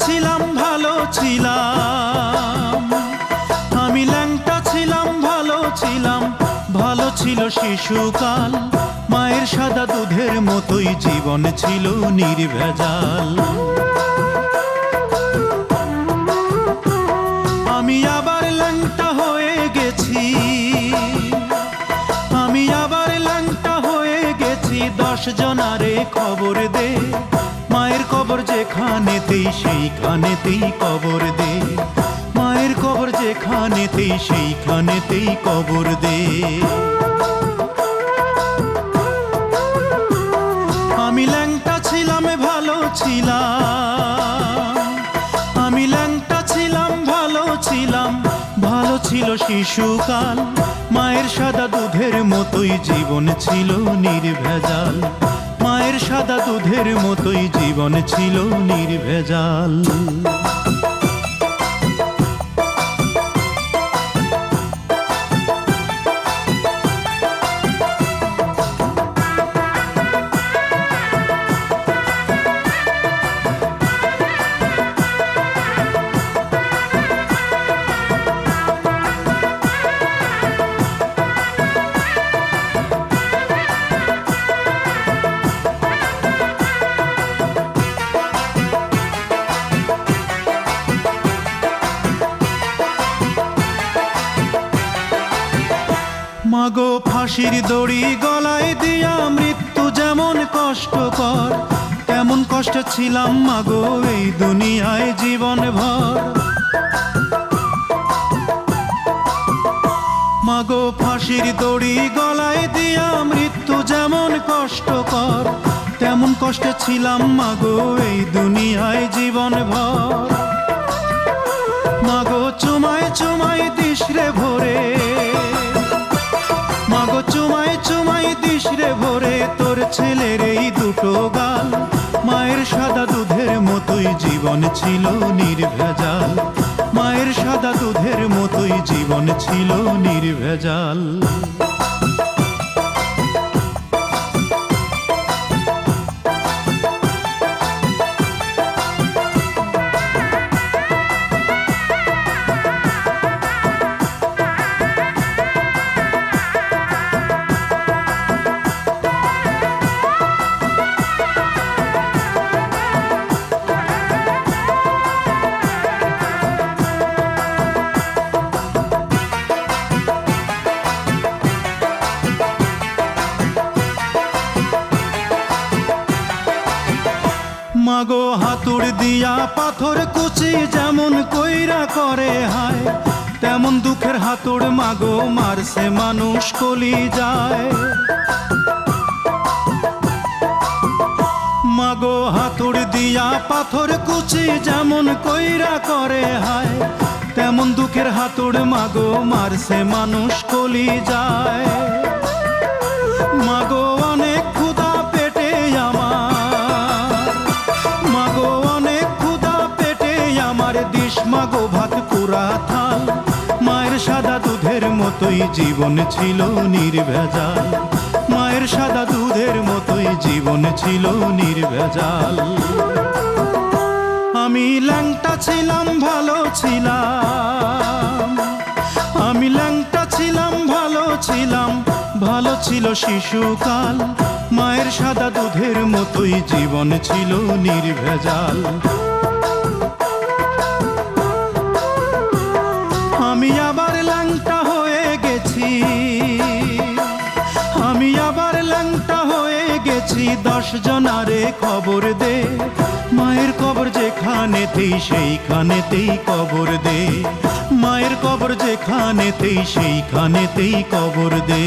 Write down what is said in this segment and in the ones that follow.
ছিলাম, ভালো ছিলাম। আমি ল্যাংটা ছিলাম, ভালো ছিলাম। ভালো ছিল শিশুকাল। মায়ের সাদা দুধের মতোই জীবন ছিল নির্ভেজাল। আমি আবার ল্যাংটা হয়ে গেছি। আমি আবার ল্যাংটা হয়ে গেছি। দশ জনারে খবর দে। যেখানেতেই, সেইখানেতেই কবর দে। মায়ের কবর যেখানেতেই, সেইখানেতেই কবর দে। আমি ল্যাংটা ছিলাম, ভালো ছিলাম। আমি ল্যাংটা ছিলাম, ভালো ছিলাম। ভালো ছিল শিশুকাল। মায়ের সাদা দুধের মতোই জীবন ছিল নির্ভেজাল। সাদা দুধের মতোই জীবন ছিল নির্ভেজাল। মাগো ফাঁসির দড়ি গলায় দিয়া মৃত্যু যেমন কষ্টকর, তেমন কষ্ট ছিলাম মাগো এই দুনিয়ায় জীবন ভর মাগো ফাঁসির দড়ি গলায় দিয়া মৃত্যু যেমন কষ্টকর, তেমন কষ্ট ছিলাম মাগো এই দুনিয়ায় জীবন ভর মাগো চুমায় চুমায় দিশরে ভরে দিস ভরে, তোর ছেলের এই দুটো গাল। মায়ের সাদা দুধের মতোই জীবন ছিল নির্ভেজাল। মায়ের সাদা দুধের মতোই জীবন ছিল নির্ভেজাল। হাতুড় দিয়া পাথর কুচি যেমন কইরা করে হায়, তেমন দুঃখের হাতুড় মাগো মারছে মানুষ কলি যায়। মাগো হাতুড় দিয়া পাথর কুচি যেমন কইরা করে হায়, তেমন দুঃখের হাতুড় মাগো মারছে মানুষ কলি যায়। মাগো দিস মাগো ভাত থাল। মায়ের সাদা দুধের মতোই জীবন ছিল নির্ভেজাল। মায়ের সাদা দুধের মতোই জীবন ছিল নির্ভেজাল। আমি ল্যাংটা ছিলাম, ভালো ছিলাম। আমি ল্যাংটা ছিলাম, ভালো ছিলাম। ভালো ছিল শিশুকাল। মায়ের সাদা দুধের মতোই জীবন ছিল নির্ভেজাল। দশ জনারে খবর দে। মায়ের কবর যেখানেতেই, সেইখানেতেই কবর দে। মায়ের কবর যেখানেতেই, সেইখানেতেই কবর দে।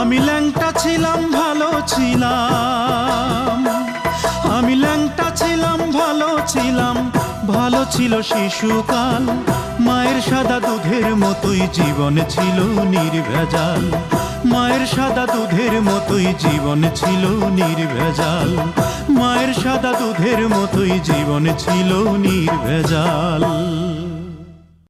আমি ল্যাংটা ছিলাম, ভালো ছিলাম। আমি ল্যাংটা ছিলাম, ভালো ছিলাম। ভালো ছিল শিশুকাল। মায়ের সাদা দুধের মতোই জীবন ছিল নির্ভেজাল। মায়ের সাদা দুধের মতোই জীবন ছিল নির্ভেজাল। মায়ের সাদা দুধের মতোই জীবন ছিল নির্ভেজাল।